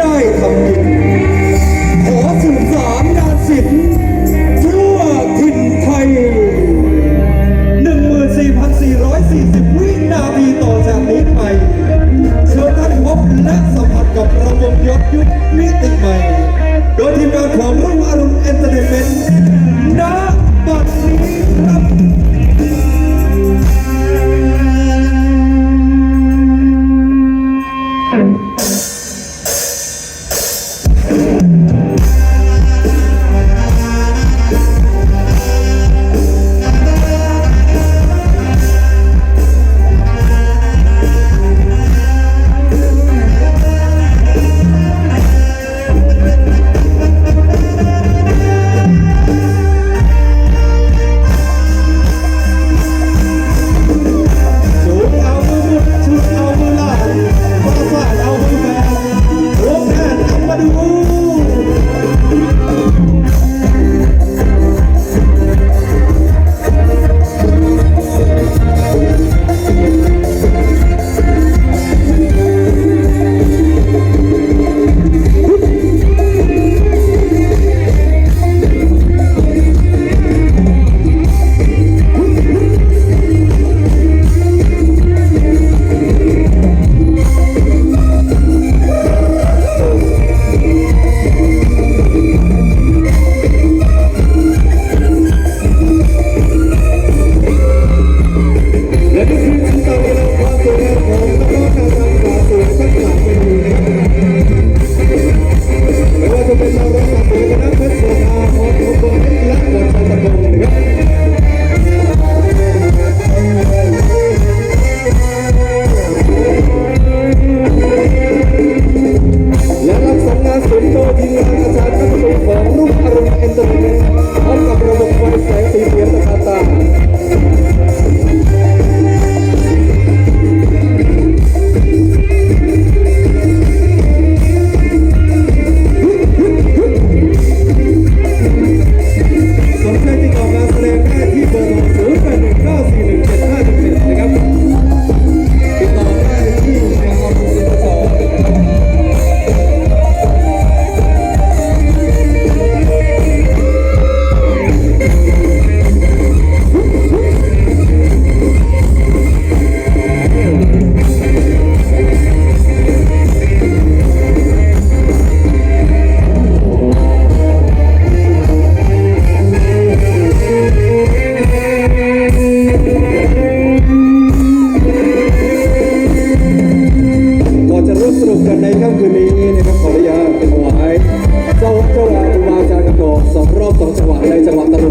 ได้ทำกินขอสืบสานงานศิลทั่วถิ่นไทย 14,440 วินาทีต่อจากนี้ไป เชิญท่านบและสัมผัสกับระบบยศยุคมิติใหม่ Baru karunia entertainment, harga promo kualitas yang tinggi tertata. สองรอบสองจังหวะในจังหวะตะลุ